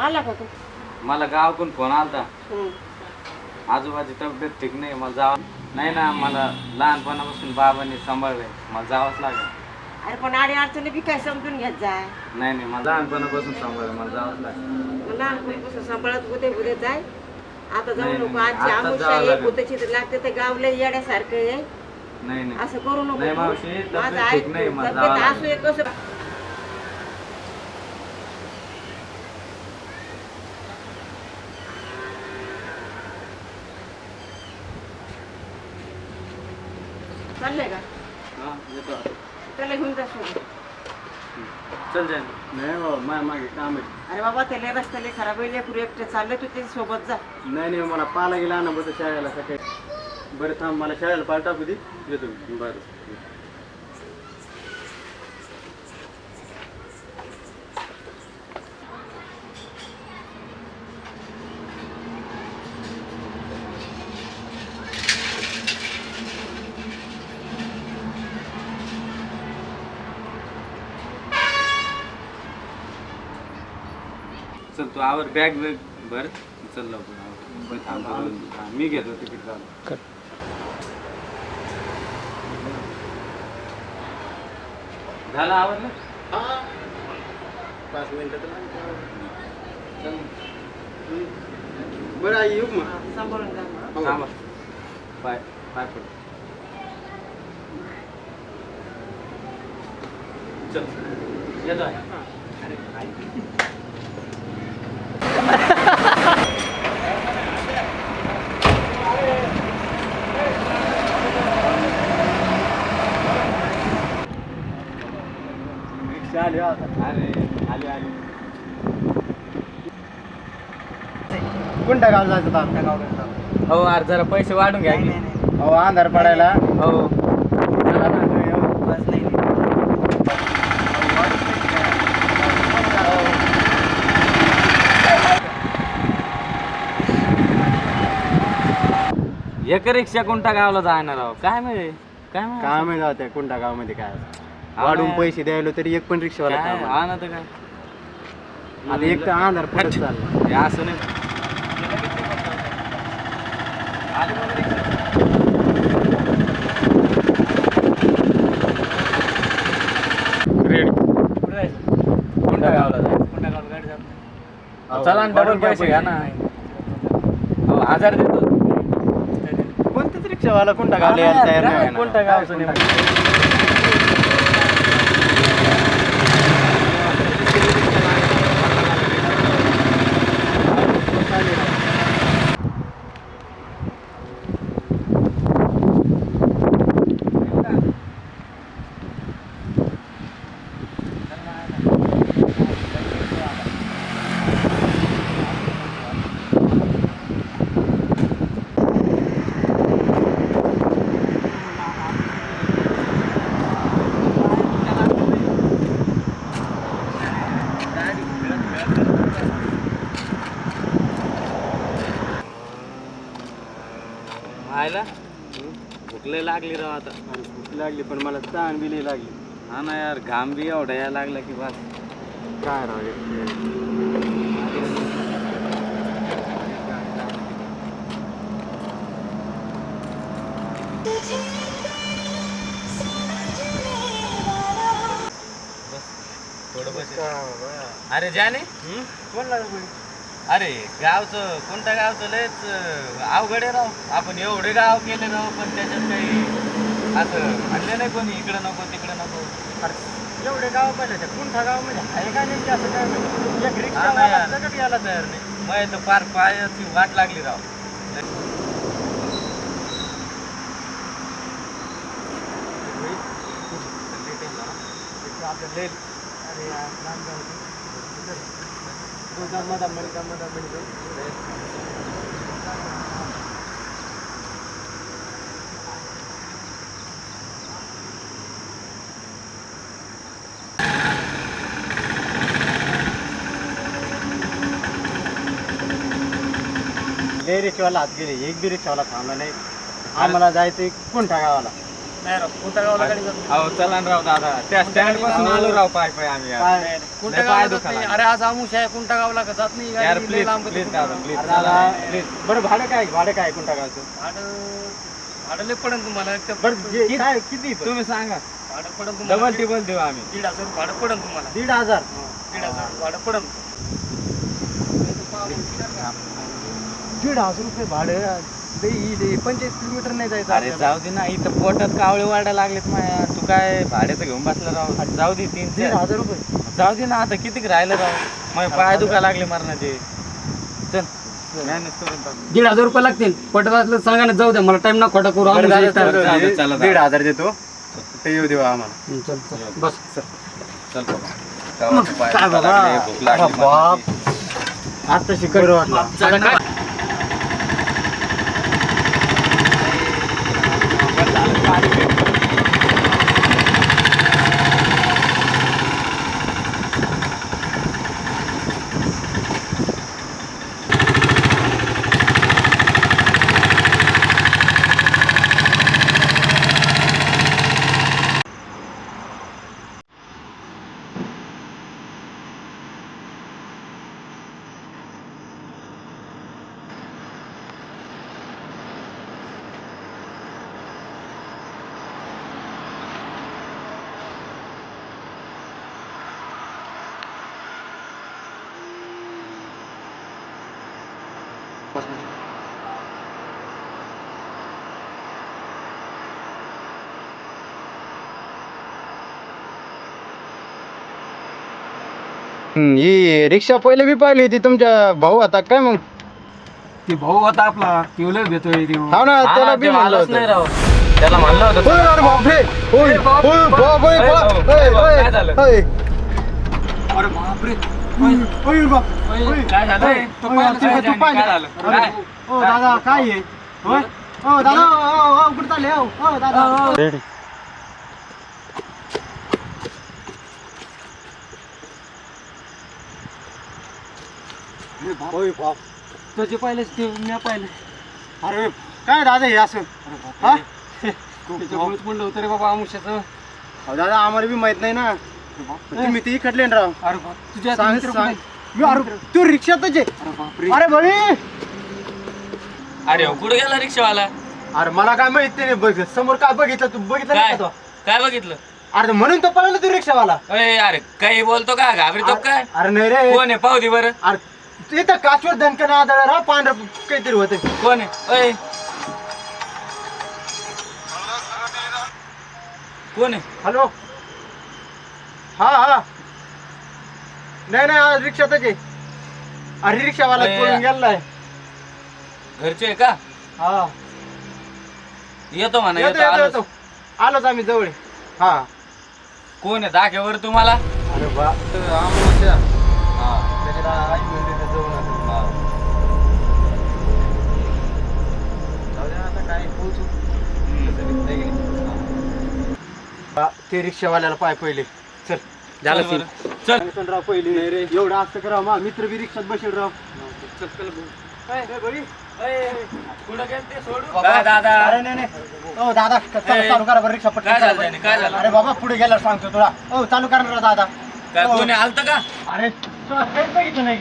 आला का तू मला गावाकडून फोन आलता हम्म. आजोबाची तब्येत ठीक नाही मला जावं नाही ना मला लहानपणापासून बाबांनी सांभाळलंय मला जावंच लागेल अरे पण आडी अडचणी बी काय समजून घेत जाय नाही नाही मला लहानपणापासून सांभाळलं मला जावंच लागेल मग लहानपणीपासून सांभाळत होते उद्या जाय आता जाऊ नाही, नको नाही, आजची आता आमुषा जावं आहे लागेल. भूताची तर लागते ते गावले येड्यासारखं आहे नाही नाही असं करू नको नाही. मावशी, तब्येत माझं ठीक ऐक नाही, तू. मला तब्येत जावं असू एक कसं चाललंय का? हा, येतो आता. त्याला घेऊन जा सोबत चल जाय नाही बाबा माझ्या मागे काम आहे. अरे बाबा त्याला रस्त्याला खराब होईल लेकरू एकटे चालले तू त्याच्या सोबत जा. नाही नाही मला पाला गेला ना बरं शाळेला सकाळी. बरं थांब मला शाळेला पाल टाकू दे. येतो मी. बरं. चल तू आवर बॅग बॅग भर. चल लवकर आवर. बरं, थांब, थांब. हा, मी घेतो तिकीट चालू झालं आवडलं पाच मिनिटं चल. बरं आई येऊ मग. हा, सांभाळून जा हो. थांबा. पाय पाय पड. चल. येतो. आहे रिक्षा आली आता अरे आले आले कोणत्या गाव जायचं आमच्या गावाकडे? हो अरे जरा पैसे वाढून घ्या की. हो अंधार पडायला. हो. एक रिक्षा कोणत्या गावाला जाणार आहो? काय माहिती? काय काय माहिती जाते कोणत्या गावामध्ये काय वाढून. पैसे द्यायला तरी एक पण रिक्षावाला काय? थांबा. हा ना तर काय? आता एक तर अंधार पडत चालला. हे असं नाही. कोणत्या गावाला जायचं? हो, चला डबल पैसे घ्या ना. हो हजार देतो. कोणत्याच रिक्षावाला कोणत्या गावला यायला तयार नाही आहे ना. कोणत्या गावचं नाही भूक लय लागली राव आता. अरे भूक लागली पण मला ताण बी लागली. हा ना यार घाम बी एवढा यायला लागला की बस. काय राव? थोडं बस. अरे जाने. कोण लागलं? अरे गावचं कोणत्या गावचं लयच अवघड आहे राव आपण एवढे गाव केले राव पण त्याच्यात काही असं म्हणलं नाही कोणी इकडं नको तिकडं नको अरे एवढे गाव पाहिजे त्या कुंठा गावामध्ये आहे का नेमकी असं काय माहिती? एक रिक्षा. सगळं यायला तयार नाही मग तर फार पायाची वाट लागली राव आपलं लई अरे यार. तू रिक्षावाला हात गेले. एक बी रिक्षावाला थांबला नाही. आम्हाला जायचं कोणत्या गावाला कोणत्या गावाला गाडी जात. अहो चला ना राव दादा. त्या स्टँडपासून आलो राव पाय पाय आम्ही यार. पाय जात दुखायला नाही. अरे आज आमुष आहे कोणत्या गावाला का जात नाही? यार गाडी, लय प्लीज लांब प्लीज. दादा प्लीज अरे दादा, प्लीज बरं भाडं काय भाडं काय कोणत्या गावचं भाडं भाडं लय पडेल तुम्हाला. एक तर बरं जे- काय किती? तुम्ही सांगा. भाडं पडेल तुम्हाला. डबल टिबल देऊ आम्ही. दीड हजार रुपये भाडं पडेल तुम्हाला. दीड हजार. दीड हजार भाडं पडेल दीड हजार रुपये भाडं. लई लई पंचेचाळीस किलोमीटर नाही जायचं अरे आपल्याला. जाऊ दे ना इथं पोटात कावळे वाढायला लागलेत माया. तू काय भाड्याचं घेऊन बसला राव? जाऊ दे तीन दीड चार. हजार रुपये. जाऊ दे ना आता किती राहिलं राव? मग पाय दुखा लागले मरणाचे. चल. मॅनेज करून टाकू. दीड हजार रुपये लागतील. पटत असलं सांगा ना जाऊ द्या मला टाइम ना खोटा करू. आम्ही दीड-. हजार देतो. ते येऊ देऊ आम्हाला. चल चल. बस. चल. बाबा. गावाचं पाय काय दुखा बाबा? लागले, भूक लागली अरे बाप. मरणाची. आता चल ना. हम्म, ही रिक्षा पहिले बी पाहिली होती तुमच्या भाऊ आता काय मग ती भाऊ होता आपला तिवलं भेटतोय ती हा ना हा, त्याला बी ते म्हणलं होतं नाही राव त्याला म्हणलं होतं होय, अरे बापरे होय, बाप, होय, बाप. बाप, होय, होय, बाप, भाऊ, होय, भाऊ, होय, काय झालं? होय. अरे बापरे बाप. काय झालंय तो होय, पाहिलं तू- काय तू झालं? पाहिलं. काय झालं? अरे, काय? हो दादा काय आहे होय? हो दादा कुठं चालले दादा होय, बाप. त्याचे पाहिलेच ते मी पाहिलं अरे काय दादा हे असं हा त्याच्यामुळेच म्हणलं होतं रे बाबा आमुष्याचं अहो, दादा आम्हाला बी माहीत नाही ना तुम्ही ते इकडले ना राव. अरे बाप तुझ्या सांग मित्र सांग. कुठे? मी अरे तू रिक्षातच आहे अरे बापरे अरे हो, कुठे गेला रिक्षावाला? अरे मला काय माहीत नाही बघ समोर काय बघितलं तू? बघितलं नाही काय? का तो? काय बघितलं? अरे म्हणून तो पळाला तू रिक्षावाला. अरे अरे काही बोलतो का? घाबरतो काय? अरे नाही रे. कोण आहे? पाहू दे बरं. अरे ते तर काचवर दणकन आदळ राव पांढर काहीतरी होत कोण आहे? अय. कोण आहे? हॅलो. हा हा. नाही नाही आज रिक्षातच आहे. अरे रिक्षावाला अरे, पळून गेलाय? घरचे आहे का? हा. येतो म्हणा येतो येतो येतो आलोच. येतो. आलोच आम्ही जवळ. आहे. हा. कोण आहे? दाख्यावर तुम्हाला? अरे बा. तर आम्हाला त्याच्यात आई म्हणते ते जाऊ नका. जाऊ दे आता काय पोहोचू. हा, ते रिक्षावाल्याला पाय पहिले. चल. झालं चल चल सांगतो ना राव पहिले. नाही रे. एवढं असतं करा मा मित्र बी रिक्षात बसेल राव. चल. कुठं गेलं ते काय दादा. अरे नाही नाही. हो दादा चला, ए, चालू करा बरं रिक्षा काय झालं चला. त्याने? काय झालं? अरे बाबा पुढे गेल्यावर सांगतो तुला. हो चालू करा ना दादा. काय. कोणी आलत का? अरे तुला बघितलं नाही.